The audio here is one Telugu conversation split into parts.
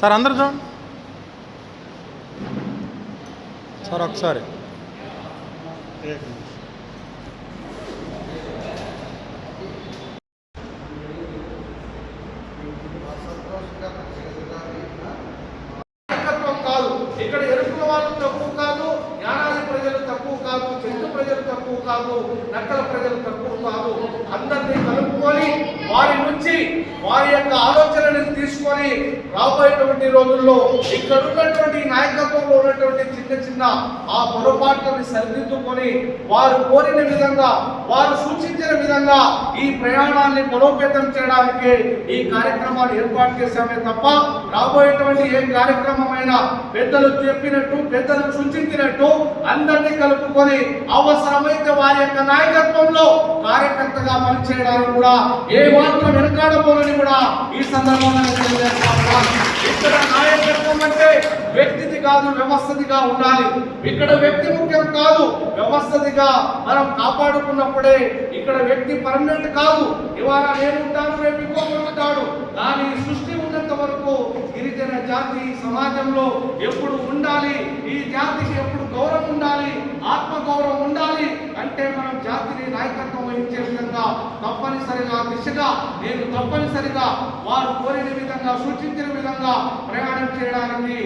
సార్ అందరు చూడండి. సార్ ఒకసారి. కాదు. ఇక్కడ ఎరుకుల వాళ్ళు తక్కువ కాదు యానాది ప్రజలు తక్కువ కాదు ప్రజలు తక్కువ కాదు నక్కల ప్రజలు తక్కువ కాదు. అందరినీ కలుపుకొని వారి నుంచి వారి యొక్క ఆలోచనని తీసుకొని రాబోయేటువంటి రోజుల్లో ఇక్కడ ఉన్నటువంటి నాయకత్వంలో ఉన్నటువంటి చిన్న చిన్న ఆ పొరపాట్లను సరిదిద్దుకొని వారు కోరిన విధంగా వారు సూచించిన విధంగా ఈ ప్రయాణాన్ని బలోపేతం చేయడానికి ఈ కార్యక్రమాన్ని ఏర్పాటు చేశామే తప్ప రాబోయేటువంటి ఏ కార్యక్రమమైనా పెద్దలు చెప్పినట్టు పెద్దలు సూచించినట్టు అందరినీ కలుపుకొని అవసరమైతే వారి యొక్క నాయకత్వంలో కార్యకర్తగా పనిచేయడానికి కూడా ఏ మాత్రం వెనకాడబోనని కూడా ఈ సందర్భంగా ఇక్కడ నాయకత్వం అంటే వ్యక్తిది కాదు వ్యవస్థదిగా ఉండాలి. ఇక్కడ వ్యక్తి ముఖ్యం కాదు వ్యవస్థదిగా మనం కాపాడుకున్నప్పుడే ఇక్కడ వ్యక్తి పర్మనెంట్ కాదు. ఇవాళ నేను ఉంటాను రేపు ఇంకొకరుంటాడు కానీ సృష్టి ఉన్నంత వరకు గిరిజన జాతి సమాజంలో ఎప్పుడు ఉండాలి ఈ జాతికి ఎప్పుడు గౌరవం ఉండాలి ఆత్మ గౌరవం ఉండాలి అంటే మనం జాతిని నాయకత్వం వహించే విధంగా తప్పనిసరిగా దిశగా నేను తప్పనిసరిగా వారు కోరిన విధంగా సూచించిన విధంగా ప్రయాణం చేయడానికి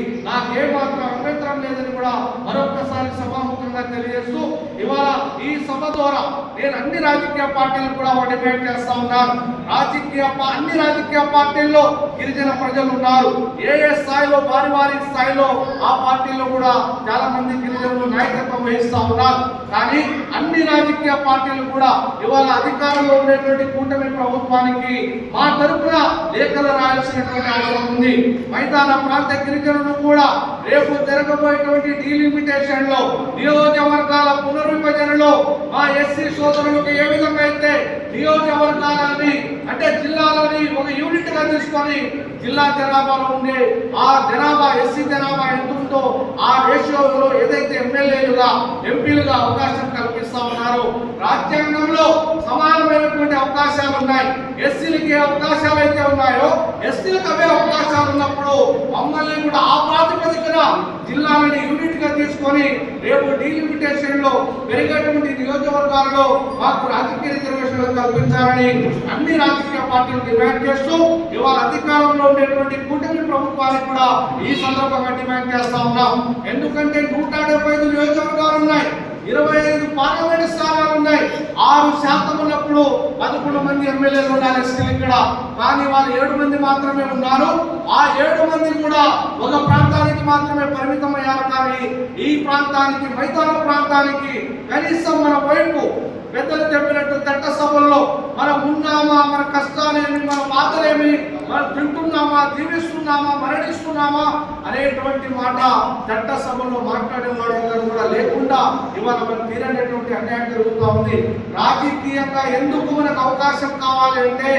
ఏ మాత్రం అభ్యంతరం లేదని కూడా మరొకసారి సభాముఖంగా తెలియజేస్తూ ఇవాళ ఈ సభ ద్వారా నేను అన్ని రాజకీయ పార్టీలు కూడా ఒకటి డిమాండ్ చేస్తా ఉన్నాను. రాజకీయ అన్ని రాజకీయ పార్టీల్లో గిరిజన ప్రజలు ఉన్నారు. ఏ ఏ స్థాయిలో వారి వారి స్థాయిలో ఆ పార్టీలో కూడా చాలా మంది గిరిజనులు నాయకత్వం వహిస్తా ఉన్నారు. కానీ అన్ని రాజకీయ రాజకీయ పార్టీలు కూడా ఇవాళ అధికారంలో ఉండేటువంటి కూటమి ప్రభుత్వానికి మా తరపున లేఖలు రాయాల్సినటువంటి అవసరం ఉంది. మైదాన ప్రాంత గిరిజనులు కూడా రేపు జరగబోయేటువంటి డీలిమిటేషన్లో నియోజకవర్గాల పునర్విభజనలో మా ఎస్సీ సోదరులకు ఏ విధంగా అయితే నియోజకవర్గాలని అంటే జిల్లాలని ఒక యూనిట్గా తీసుకొని జిల్లా జనాభాలో ఉండే ఆ జనాభా ఎస్సీ జనాభా ఎంత ఉందో ఆ రేషియోలో ఏదైతే ఎమ్మెల్యేలుగా ఎంపీలుగా అవకాశం కల్పిస్తా ఉన్నారో. రాజ్యాంగంలో సమానమైనటువంటి అవకాశాలు ఉన్నాయి ఎస్సీలకి ఏ అవకాశాలు అయితే ఉన్నాయో ఎస్సీలకు అవే అవకాశాలు ఉన్నప్పుడు మమ్మల్ని కూడా ఆ ప్రాతిపదికన జిల్లాలని యూనిట్గా తీసుకొని రేపు డీలిమిటేషన్లో పెరిగేటువంటి నియోజకవర్గాల్లో మాకు రాజకీయ రిజర్వేషన్లు కల్పించాలని అన్ని రాజకీయ పార్టీలు డిమాండ్ చేస్తూ ఇవాళ అధికారంలో ఉండేటువంటి కూటమి ప్రభుత్వానికి కూడా ఈ సందర్భంగా డిమాండ్ చేస్తా ఉన్నాం. ఎందుకంటే నూట డెబ్బై ఐదు నియోజకవర్గాలు ఉన్నాయి. ఇరవై ఐదు పార్లమెంట్ స్థానాలు ఉన్నాయి. ఆరు శాతం ఉన్నప్పుడు పదకొండు మంది ఎమ్మెల్యేలు ఉండాలి ఎస్టీలు ఇక్కడ. కానీ వాళ్ళు ఏడు మంది మాత్రమే ఉన్నారు. ఆ ఏడు మంది కూడా ఒక ప్రాంతానికి మాత్రమే పరిమితం అయ్యారు. కానీ ఈ ప్రాంతానికి మైదాన ప్రాంతానికి కనీసం మన వైపు పెద్దలు చెప్పినట్టు చట్ట సభల్లో మనం ఉన్నామా? మన కష్టాలేమి? మన బాధలేమి? మనం తింటున్నామా జీవిస్తున్నామా మరణిస్తున్నామా అనేటువంటి మాట చట్ట సభలో మాట్లాడే వాడు కూడా లేకుండా ఇవాళ మనం తీరనేటువంటి అన్యాయం జరుగుతూ ఉంది. రాజకీయంగా ఎందుకు మనకు అవకాశం కావాలి అంటే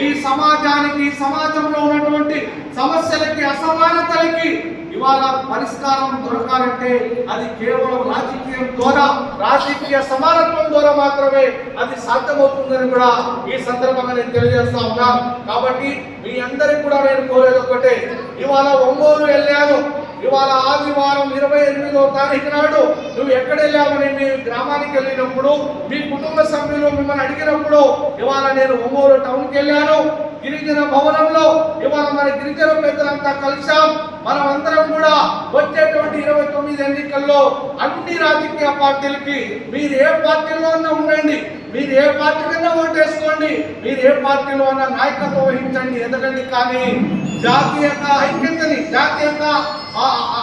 ఈ సమాజానికి ఈ సమాజంలో ఉన్నటువంటి సమస్యలకి అసమానతలకి ఇవాళ పరిష్కారం దొరకాలంటే అది కేవలం రాజకీయం ద్వారా రాజకీయ సమానత్వం ద్వారా మాత్రమే అది సాధ్యమవుతుందని కూడా ఈ సందర్భంగా నేను తెలియజేస్తా ఉన్నా. కాబట్టి మీ అందరికి కూడా నేను కోరేది ఒకటే ఇవాళ ఒంగోలు వెళ్ళాను. ఇవాళ ఆదివారం ఇరవై ఎనిమిదో తారీఖు నాడు నువ్వు ఎక్కడ వెళ్ళావని మీ గ్రామానికి వెళ్ళినప్పుడు మీ కుటుంబ సభ్యులు మిమ్మల్ని అడిగినప్పుడు ఇవాళ నేను ఒంగోలు టౌన్కి వెళ్ళాను. గిరిజన భవనంలో మరి గిరిజన పెద్దలంతా కలిసాం మనం అందరం కూడా వచ్చేటువంటి ఇరవై తొమ్మిది ఎన్నికల్లో అన్ని రాజకీయ పార్టీలకి మీరు ఏ పార్టీలో ఉండండి. మీరు ఏ పార్టీ కన్నా ఓటేసుకోండి. మీరు ఏ పార్టీలో అన్న నాయకత్వం వహించండి. ఎదగండి కానీ జాతీయత ఐక్యతని జాతీయత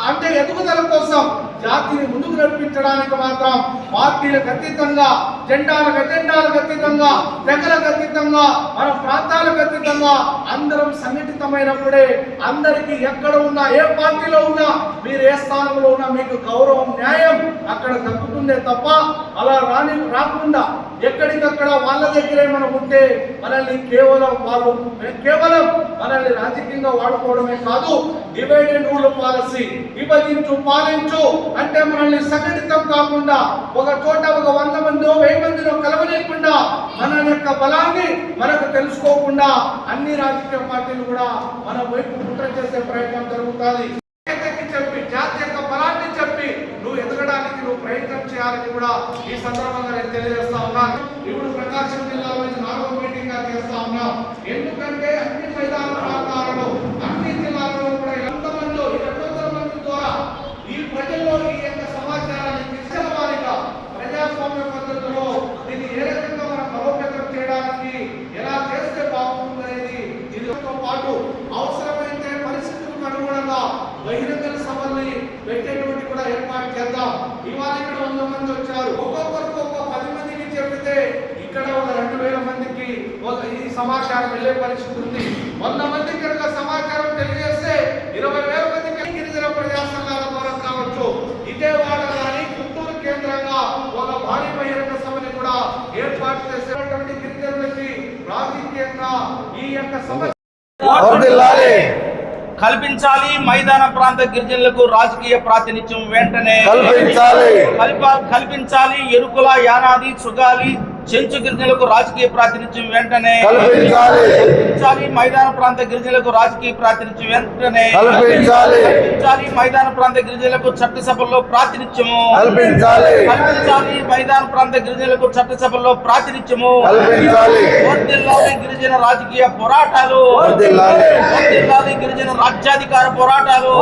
అంటే ఎదుగుదల కోసం జాతిని ముందుకు నడిపించడానికి మాత్రం పార్టీలకు అతీతంగా జెండాలకు అజెండాలకు అతీతంగా తెగలకు అతీతంగా మన ప్రాంతాలకు అతీతంగా అందరం సంఘటితమైనప్పుడే అందరికీ ఎక్కడ ఉన్నా ఏ పార్టీలో ఉన్నా మీరు ఏ స్థానంలో ఉన్నా మీకు గౌరవం న్యాయం అక్కడ దక్కుతుందే తప్ప అలా రాని రాకుండా ఎక్కడికక్కడ వాళ్ళ దగ్గరే మనం ఉంటే మనల్ని కేవలం వాళ్ళు కేవలం మనల్ని రాజకీయంగా వాడుకోవడమే కాదు డివైడ్ అండ్ రూల్ పాలసీ విభజించు పాలించు అంటే మనల్ని సంఘటితం కాకుండా ఒక చోట ఒక వంద మందో వెయ్యి మందిలో కలవలేకుండా మన యొక్క బలాన్ని మనకు తెలుసుకోకుండా అన్ని రాజకీయ పార్టీలు కూడా మన వైపు కుట్ర చేసే ప్రయత్నం జరుగుతుంది ఏకైకి చెప్పి జాతి యొక్క బలాన్ని చెప్పి నువ్వు ఎదగడానికి నువ్వు ప్రయత్నం చేయాలని కూడా ఈ సందర్భంగా నేను తెలియజేస్తా ఉన్నాను ఇప్పుడు ప్రకాశం జిల్లాలో నాలుగో మీటింగ్గా చేస్తా ఉన్నాం. ఎందుకంటే అన్ని మైదాన ప్రాంతాలలో అన్ని జిల్లాలలో కూడా ఎంతమంది ఈ రెండు వందల మంది ద్వారా ఈ ప్రజల్లో ఈ యొక్క సమాచారాన్ని తీసుకున్న వారిగా ప్రజాస్వామ్య పద్ధతిలో దీన్ని ఏ రకంగా మనం బలోపేతం చేయడానికి ఎలా చేస్తే బాగుంటుందనేది దీనితో పాటు అవసరమైతే పరిస్థితులకు అనుగుణంగా బహిరంగ సభల్ని పెట్టేటువంటి కూడా ఏర్పాటు చేద్దాం. ఇవాళ ఇక్కడ వంద మంది వచ్చారు. ఒక్కొక్కరికి ఒక్కో పది మందికి చెబితే ఇక్కడ ఒక రెండు వేల మందికి ఒక ఈ సమాచారం వెళ్ళే పరిస్థితి ఉంది. వంద మందికి కనుక సమాచారం తెలియజేస్తే ఇరవై వేల మందికి గిరిజన ప్రజా సంఘాల ద్వారా కావచ్చు. విజయవాడ కానీ గుంటూరు కేంద్రంగా ఒక భారీ బహిరంగ సభని కూడా ఏర్పాటు చేసేటువంటి గిరిజనులకి రాజకీయంగా ఈ యొక్క సమస్య కల్పించాలి మైదాన ప్రాంత గిరిజనులకు రాజకీయ ప్రాతినిధ్యం వెంటనే. కల్పించాలి. కల్ప- కల్పించాలి ఎరుకుల యానాది సుగాలి చెంచు గిరిజనులకు రాజకీయ ప్రాతినిధ్యం వెంటనే కల్పించాలి. మైదాన ప్రాంత గిరిజనులకు రాజకీయ ప్రాతినిధ్యం వెంటనే కల్పించాలి. మైదాన ప్రాంత గిరిజనులకు చట్టసభల్లో ప్రాతినిధ్యము కల్పించాలి. కల్పించాలి. మైదాన ప్రాంత గిరిజనులకు చట్టసభల్లో ప్రాతినిధ్యము కల్పించాలి. గిరిజన రాజకీయ పోరాటాలు గిరిజన రాజ్యాధికార పోరాటాలు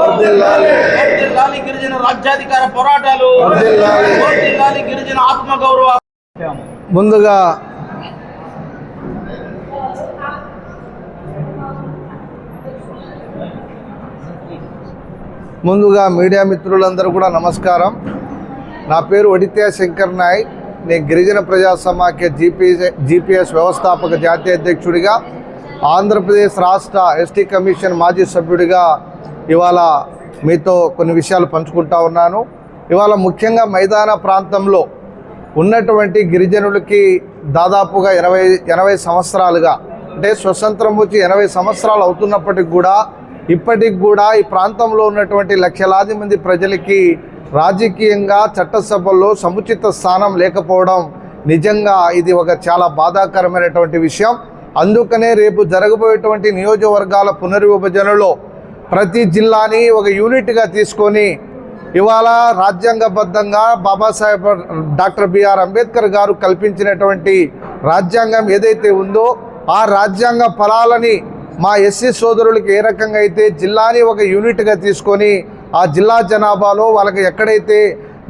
గిరిజన రాజ్యాధికార పోరాటాలు గిరిజన ఆత్మగౌరవ ముందుగా ముందుగా మీడియా మిత్రులందరూ కూడా నమస్కారం. నా పేరు ఒడితే శంకర్ నాయక్. నేను గిరిజన ప్రజా సమాఖ్య జీపీఎస్ జీపీఎస్ వ్యవస్థాపక జాతీయ అధ్యక్షుడిగా ఆంధ్రప్రదేశ్ రాష్ట్ర ఎస్టీ కమిషన్ మాజీ సభ్యుడిగా ఇవాళ మీతో కొన్ని విషయాలు పంచుకుంటా ఉన్నాను. ఇవాళ ముఖ్యంగా మైదాన ప్రాంతంలో ఉన్నటువంటి గిరిజనులకి దాదాపుగా ఎనభై ఎనభై సంవత్సరాలుగా అంటే స్వతంత్రం వచ్చి ఎనభై సంవత్సరాలు అవుతున్నప్పటికి కూడా ఇప్పటికి కూడా ఈ ప్రాంతంలో ఉన్నటువంటి లక్షలాది మంది ప్రజలకి రాజకీయంగా చట్టసభల్లో సముచిత స్థానం లేకపోవడం నిజంగా ఇది ఒక చాలా బాధాకరమైనటువంటి విషయం. అందుకనే రేపు జరగబోయేటువంటి నియోజకవర్గాల పునర్విభజనలో ప్రతి జిల్లాని ఒక యూనిట్గా తీసుకొని ఇవాళ రాజ్యాంగబద్ధంగా బాబాసాహెబ్ డాక్టర్ బిఆర్ అంబేద్కర్ గారు కల్పించినటువంటి రాజ్యాంగం ఏదైతే ఉందో ఆ రాజ్యాంగ ఫలాలని మా ఎస్సీ సోదరులకి ఏ రకంగా అయితే జిల్లాని ఒక యూనిట్గా తీసుకొని ఆ జిల్లా జనాభాలో వాళ్ళకి ఎక్కడైతే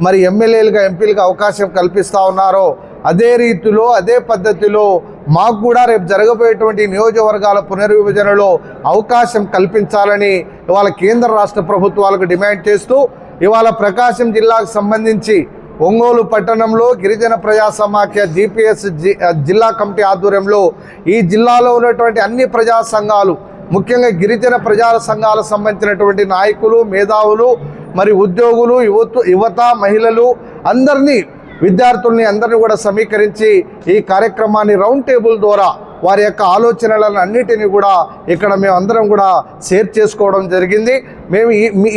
మరి ఎమ్మెల్యేలుగా ఎంపీలుగా అవకాశం కల్పిస్తూ ఉన్నారో అదే రీతిలో అదే పద్ధతిలో మాకు కూడా రేపు జరగబోయేటువంటి నియోజకవర్గాల పునర్విభజనలో అవకాశం కల్పించాలని ఇవాళ కేంద్ర రాష్ట్ర ప్రభుత్వాలకు డిమాండ్ చేస్తూ ఇవాళ ప్రకాశం జిల్లాకు సంబంధించి ఒంగోలు పట్టణంలో గిరిజన ప్రజా సమాఖ్య జిపిఎస్ జి- జిల్లా కమిటీ ఆధ్వర్యంలో ఈ జిల్లాలో ఉన్నటువంటి అన్ని ప్రజా సంఘాలు ముఖ్యంగా గిరిజన ప్రజా సంఘాలకు సంబంధించినటువంటి నాయకులు మేధావులు మరి ఉద్యోగులు యువత యువత మహిళలు అందరినీ విద్యార్థుల్ని అందరినీ కూడా సమీకరించి ఈ కార్యక్రమాన్ని రౌండ్ టేబుల్ ద్వారా వారి యొక్క ఆలోచనలను అన్నిటినీ కూడా ఇక్కడ మేము అందరం కూడా షేర్ చేసుకోవడం జరిగింది. మేము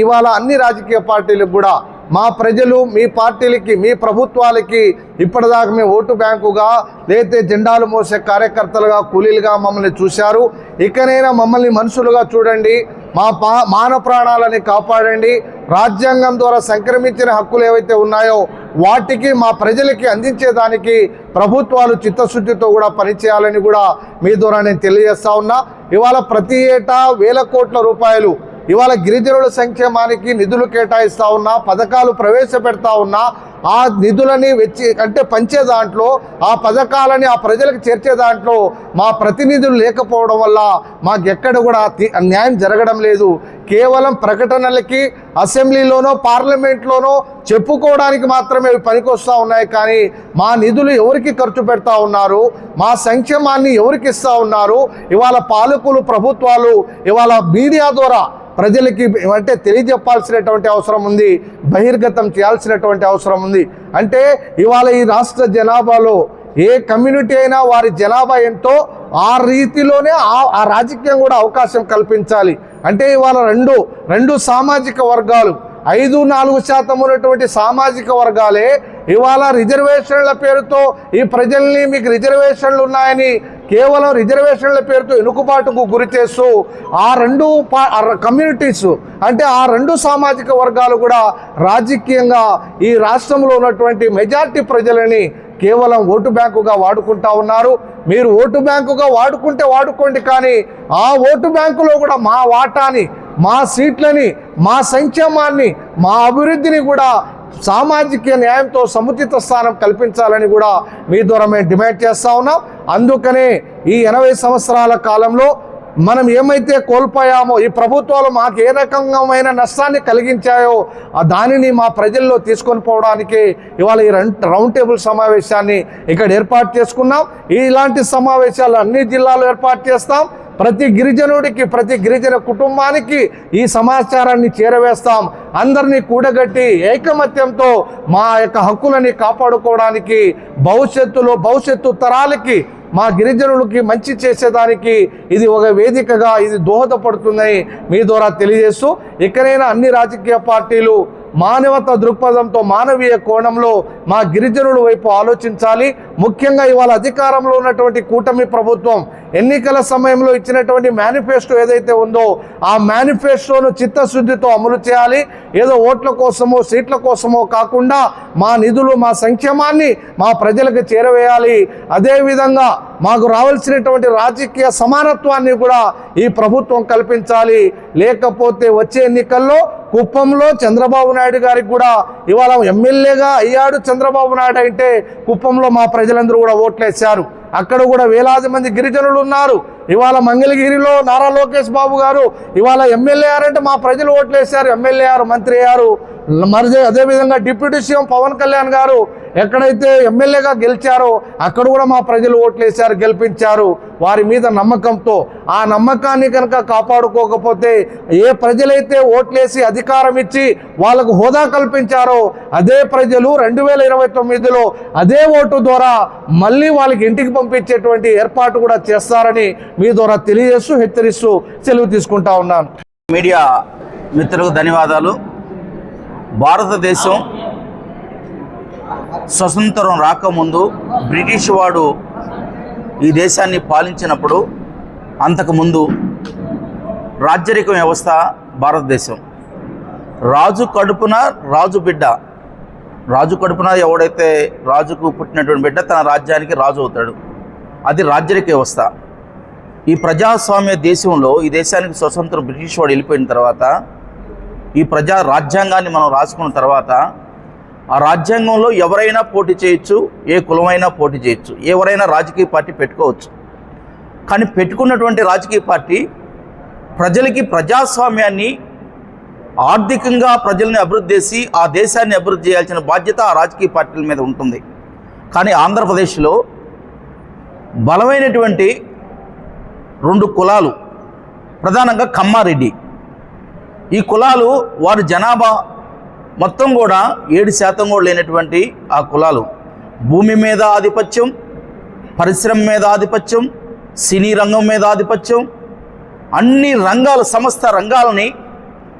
ఇవాళ అన్ని రాజకీయ పార్టీలకు కూడా మా ప్రజలు మీ పార్టీలకి మీ ప్రభుత్వాలకి ఇప్పటిదాకా మేము ఓటు బ్యాంకుగా లేతే జెండాలు మోసే కార్యకర్తలుగా కూలీలుగా మమ్మల్ని చూశారు. ఇకనైనా మమ్మల్ని మనుషులుగా చూడండి మా పా మాన ప్రాణాలని కాపాడండి. రాజ్యాంగం ద్వారా సంక్రమించిన హక్కులు ఏవైతే ఉన్నాయో వాటికి మా ప్రజలకి అందించేదానికి ప్రభుత్వాలు చిత్తశుద్ధితో కూడా పనిచేయాలని కూడా మీ ద్వారా నేను తెలియజేస్తా ఉన్నా. ఇవాళ ప్రతి ఏటా వేల కోట్ల రూపాయలు ఇవాళ గిరిజనుల సంక్షేమానికి నిధులు కేటాయిస్తా ఉన్నా పథకాలు ప్రవేశపెడతా ఉన్నా ఆ నిధులని వెచ్చి అంటే పంచే దాంట్లో ఆ పథకాలని ఆ ప్రజలకు చేర్చే దాంట్లో మా ప్రతినిధులు లేకపోవడం వల్ల మాకెక్కడ కూడా న్యాయం జరగడం లేదు. కేవలం ప్రకటనలకి అసెంబ్లీలోనో పార్లమెంట్లోనో చెప్పుకోవడానికి మాత్రమే పనికొస్తూ పనికొస్తా ఉన్నాయి. కానీ మా నిధులు ఎవరికి ఖర్చు పెడతా ఉన్నారు? మా సంక్షేమాన్ని ఎవరికి ఇస్తూ ఉన్నారు? ఇవాళ పాలకులు ప్రభుత్వాలు ఇవాళ మీడియా ద్వారా ప్రజలకి అంటే తెలియజెప్పాల్సినటువంటి అవసరం ఉంది. బహిర్గతం చేయాల్సినటువంటి అవసరం ఉంది ఉంది. అంటే ఇవాళ ఈ రాష్ట్ర జనాభాలో ఏ కమ్యూనిటీ అయినా వారి జనాభా ఎంతో ఆ రీతిలోనే ఆ- ఆ రాజకీయం కూడా అవకాశం కల్పించాలి. అంటే ఇవాళ రెండు రెండు సామాజిక వర్గాలు ఐదు నాలుగు శాతం ఉన్నటువంటి సామాజిక వర్గాలే ఇవాళ రిజర్వేషన్ల పేరుతో ఈ ప్రజల్ని మీకు రిజర్వేషన్లు ఉన్నాయని కేవలం రిజర్వేషన్ల పేరుతో ఎనుకుబాటుకు గురి చేస్తూ ఆ రెండు పా- కమ్యూనిటీస్ అంటే ఆ రెండు సామాజిక వర్గాలు కూడా రాజకీయంగా ఈ రాష్ట్రంలో ఉన్నటువంటి మెజార్టీ ప్రజలని కేవలం ఓటు బ్యాంకుగా వాడుకుంటా ఉన్నారు. మీరు ఓటు బ్యాంకుగా వాడుకుంటే వాడుకోండి కానీ ఆ ఓటు బ్యాంకులో కూడా మా వాటాని మా సీట్లని మా సంక్షేమాన్ని మా అభివృద్ధిని కూడా సామాజిక న్యాయంతో సముచిత స్థానం కల్పించాలని కూడా మీ ద్వారా మేము డిమాండ్ చేస్తూ ఉన్నాం. అందుకనే ఈ ఎనభై సంవత్సరాల కాలంలో మనం ఏమైతే కోల్పోయామో ఈ ప్రభుత్వాలు మాకు ఏ రకమైన నష్టాన్ని కలిగించాయో ఆ దానిని మా ప్రజల్లో తీసుకొని పోవడానికి ఇవాళ ఈ రౌండ్ రౌండ్ టేబుల్ సమావేశాన్ని ఇక్కడ ఏర్పాటు చేసుకున్నాం. ఇలాంటి సమావేశాలు అన్ని జిల్లాలు ఏర్పాటు చేస్తాం. ప్రతి గిరిజనుడికి ప్రతి గిరిజన కుటుంబానికి ఈ సమాచారాన్ని చేరవేస్తాం. అందరినీ కూడగట్టి ఏకమత్యంతో మా యొక్క హక్కులని కాపాడుకోవడానికి భవిష్యత్తులో భవిష్యత్తు తరాలకి మా గిరిజనులకి మంచి చేసేదానికి ఇది ఒక వేదికగా ఇది దోహదపడుతుందని మీ ద్వారా తెలియజేస్తూ ఇకనైనా అన్ని రాజకీయ పార్టీలు మానవత దృక్పథంతో మానవీయ కోణంలో మా గిరిజనుల వైపు ఆలోచించాలి. ముఖ్యంగా ఇవాళ అధికారంలో ఉన్నటువంటి కూటమి ప్రభుత్వం ఎన్నికల సమయంలో ఇచ్చినటువంటి మేనిఫెస్టో ఏదైతే ఉందో ఆ మేనిఫెస్టోను చిత్తశుద్ధితో అమలు చేయాలి. ఏదో ఓట్ల కోసమో సీట్ల కోసమో కాకుండా మా నిధులు మా సంక్షేమాన్ని మా ప్రజలకు చేరవేయాలి. అదేవిధంగా మాకు రావాల్సినటువంటి రాజకీయ సమానత్వాన్ని కూడా ఈ ప్రభుత్వం కల్పించాలి. లేకపోతే వచ్చే ఎన్నికల్లో కుప్పంలో చంద్రబాబు నాయుడు గారికి కూడా ఇవాళ ఎమ్మెల్యేగా అయ్యాడు చంద్రబాబు నాయుడు అంటే కుప్పంలో మా ప్రజలందరూ కూడా ఓట్లేశారు. అక్కడ కూడా వేలాది మంది గిరిజనులు ఉన్నారు. ఇవాళ మంగళగిరిలో నారా లోకేష్ బాబు గారు ఇవాళ ఎమ్మెల్యే అంటే మా ప్రజలు ఓట్లేశారు. ఎమ్మెల్యే అయ్యారు మంత్రి అయ్యారు. మరి అదేవిధంగా డిప్యూటీ సీఎం పవన్ కళ్యాణ్ గారు ఎక్కడైతే ఎమ్మెల్యేగా గెలిచారో అక్కడ కూడా మా ప్రజలు ఓట్లేశారు గెలిపించారు. వారి మీద నమ్మకంతో. ఆ నమ్మకాన్ని కనుక కాపాడుకోకపోతే ఏ ప్రజలైతే ఓట్లేసి అధికారం ఇచ్చి వాళ్ళకు హోదా కల్పించారో అదే ప్రజలు రెండు వేల ఇరవై తొమ్మిదిలో అదే ఓటు ద్వారా మళ్ళీ వాళ్ళకి ఇంటికి పంపించేటువంటి ఏర్పాటు కూడా చేస్తారని మీ ద్వారా తెలియజేస్తూ హెచ్చరిస్తూ సెలవు తీసుకుంటా ఉన్నాను. మీడియా మిత్రులకు ధన్యవాదాలు. భారతదేశం స్వతంత్రం రాకముందు బ్రిటిష్ వాడు ఈ దేశాన్ని పాలించినప్పుడు అంతకుముందు రాజ్యరిక వ్యవస్థ భారతదేశం. రాజు కడుపున రాజు బిడ్డ. రాజు కడుపున ఎవడైతే రాజుకు పుట్టినటువంటి బిడ్డ తన రాజ్యానికి రాజు అవుతాడు. అది రాజ్యరిక వ్యవస్థ. ఈ ప్రజాస్వామ్య దేశంలో ఈ దేశానికి స్వతంత్రం బ్రిటిష్ వాడు వెళ్ళిపోయిన తర్వాత ఈ ప్రజా రాజ్యాంగాన్ని మనం రాసుకున్న తర్వాత ఆ రాజ్యాంగంలో ఎవరైనా పోటీ చేయొచ్చు ఏ కులమైనా పోటీ చేయొచ్చు ఎవరైనా రాజకీయ పార్టీ పెట్టుకోవచ్చు. కానీ పెట్టుకున్నటువంటి రాజకీయ పార్టీ ప్రజలకి ప్రజాస్వామ్యాన్ని ఆర్థికంగా ప్రజల్ని అభివృద్ధి చేసి ఆ దేశాన్ని అభివృద్ధి చేయాల్సిన బాధ్యత ఆ రాజకీయ పార్టీల మీద ఉంటుంది. కానీ ఆంధ్రప్రదేశ్లో బలమైనటువంటి రెండు కులాలు ప్రధానంగా కమ్మారెడ్డి. ఈ కులాలు వారి జనాభా మొత్తం కూడా ఏడు శాతం కూడా లేనటువంటి ఆ కులాలు. భూమి మీద ఆధిపత్యం పరిశ్రమ మీద ఆధిపత్యం సినీ రంగం మీద ఆధిపత్యం అన్ని రంగాలు సమస్త రంగాలని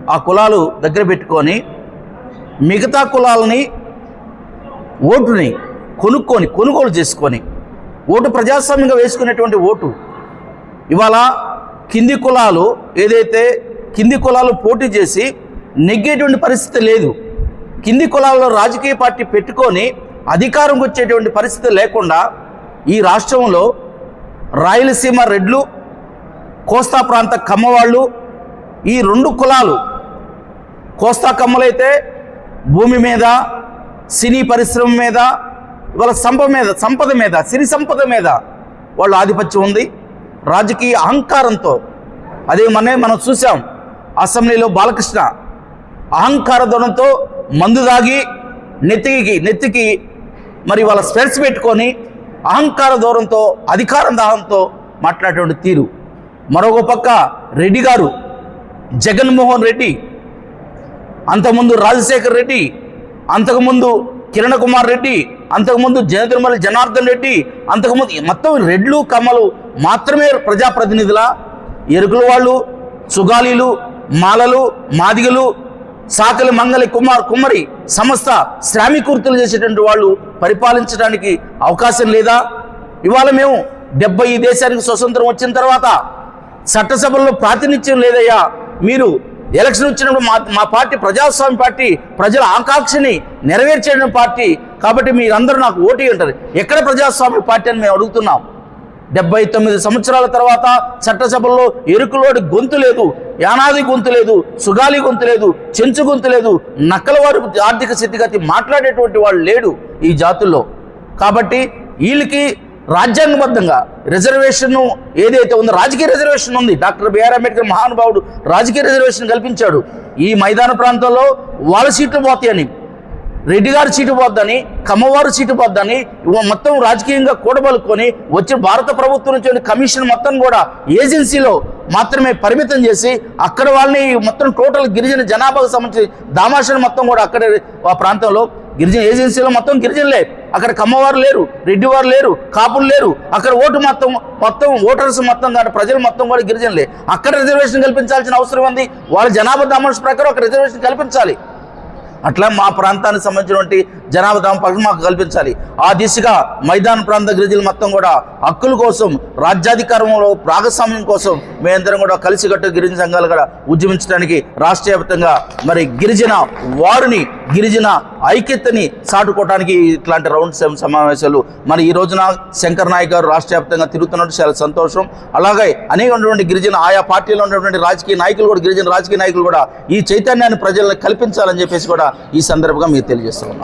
ఆ కులాలు దగ్గర పెట్టుకొని మిగతా కులాలని ఓటుని కొనుక్కొని కొనుగోలు చేసుకొని ఓటు ప్రజాస్వామ్యంగా వేసుకునేటువంటి ఓటు. ఇవాళ కింది కులాలు ఏదైతే కింది కులాలు పోటీ చేసి నెగ్గేటువంటి పరిస్థితి లేదు. కింది కులాల్లో రాజకీయ పార్టీ పెట్టుకొని అధికారంకి వచ్చేటువంటి పరిస్థితి లేకుండా ఈ రాష్ట్రంలో రాయలసీమ రెడ్లు కోస్తా ప్రాంత కమ్మవాళ్ళు ఈ రెండు కులాలు కోస్తా కమ్మలైతే భూమి మీద సినీ పరిశ్రమ మీద వాళ్ళ సంపద మీద సంపద మీద సిరి సంపద మీద వాళ్ళ ఆధిపత్యం ఉంది. రాజకీయ అహంకారంతో అదే మనే మనం చూసాం. అసెంబ్లీలో బాలకృష్ణ అహంకార ధనంతో మందు దాగి నెత్తికి నెత్తికి మరి వాళ్ళ స్పెట్స్ పెట్టుకొని అహంకార దూరంతో అధికారం దాహంతో మాట్లాడేటువంటి తీరు. మరొక పక్క రెడ్డి గారు జగన్మోహన్ రెడ్డి అంతకుముందు రాజశేఖర్ రెడ్డి అంతకుముందు కిరణ్ కుమార్ రెడ్డి అంతకుముందు జనతిరుమల జనార్దన్ రెడ్డి అంతకుముందు మొత్తం రెడ్లు కమ్మలు మాత్రమే ప్రజాప్రతినిధుల ఎరుకుల వాళ్ళు సుగాలీలు మాలలు మాదిగలు సాకలి మంగలి కుమార్ కుమ్మరి సంస్థ శ్రామికూర్తులు చేసేటువంటి వాళ్ళు పరిపాలించడానికి అవకాశం లేదా? ఇవాళ మేము డెబ్బై ఈ దేశానికి స్వతంత్రం వచ్చిన తర్వాత చట్టసభల్లో ప్రాతినిధ్యం లేదయ్యా. మీరు ఎలక్షన్ వచ్చినప్పుడు మా మా పార్టీ ప్రజాస్వామ్య పార్టీ ప్రజల ఆకాంక్షని నెరవేర్చే పార్టీ. కాబట్టి మీరందరూ నాకు ఓటు ఉంటారు. ఎక్కడ ప్రజాస్వామ్య పార్టీ అని మేము అడుగుతున్నాం. డెబ్బై తొమ్మిది సంవత్సరాల తర్వాత చట్టసభల్లో ఎరుకులోడి గొంతు లేదు యానాది గొంతు లేదు సుగాలి గొంతు లేదు చెంచు గొంతు లేదు నక్కల వారి ఆర్థిక స్థితిగతి మాట్లాడేటువంటి వాళ్ళు లేడు ఈ జాతుల్లో. కాబట్టి వీళ్ళకి రాజ్యాంగబద్ధంగా రిజర్వేషన్ ఏదైతే ఉందో రాజకీయ రిజర్వేషన్ ఉంది. డాక్టర్ బిఆర్ అంబేద్కర్ మహానుభావుడు రాజకీయ రిజర్వేషన్ కల్పించాడు. ఈ మైదాన ప్రాంతంలో వాళ్ళ సీట్లు పోతాయని రెడ్డి గారు సీటు పోద్దని కమ్మవారి చీటు పోద్దని మొత్తం రాజకీయంగా కూడబలుకొని వచ్చి భారత ప్రభుత్వం నుంచి కమిషన్ మొత్తం కూడా ఏజెన్సీలో మాత్రమే పరిమితం చేసి అక్కడ వాళ్ళని మొత్తం టోటల్ గిరిజన జనాభాకు సంబంధించి దామాషన్ మొత్తం కూడా అక్కడ ఆ ప్రాంతంలో గిరిజన ఏజెన్సీలో మొత్తం గిరిజనులే. అక్కడ కమ్మవారు లేరు రెడ్డి వారు లేరు కాపులు లేరు. అక్కడ ఓటు మొత్తం మొత్తం ఓటర్స్ మొత్తం కానీ ప్రజలు మొత్తం కూడా గిరిజనులే. అక్కడ రిజర్వేషన్ కల్పించాల్సిన అవసరం ఉంది. వాళ్ళ జనాభా దామాష ప్రకారం అక్కడ రిజర్వేషన్ కల్పించాలి. అట్లా మా ప్రాంతానికి సంబంధించినటువంటి జనాభా దాంపకం మాకు కల్పించాలి. ఆ దిశగా మైదాన ప్రాంత గిరిజనులు మొత్తం కూడా హక్కుల కోసం రాజ్యాధికారంలో భాగస్వామ్యం కోసం మేమందరం కూడా కలిసికట్టు గిరిజన సంఘాలు కూడా ఉద్యమించడానికి రాష్ట్ర వ్యాప్తంగా మరి గిరిజన వారిని గిరిజన ఐక్యతని సాటుకోవడానికి ఇట్లాంటి రౌండ్ సమావేశాలు. మరి ఈ రోజున శంకర్ నాయక్ గారు రాష్ట్ర వ్యాప్తంగా తిరుగుతున్నట్టు చాలా సంతోషం. అలాగే అనేక ఉన్నటువంటి గిరిజన ఆయా పార్టీలో ఉన్నటువంటి రాజకీయ నాయకులు కూడా గిరిజన రాజకీయ నాయకులు కూడా ఈ చైతన్యాన్ని ప్రజలకు కల్పించాలని చెప్పేసి కూడా ఈ సందర్భంగా మీరు తెలియజేస్తున్నాం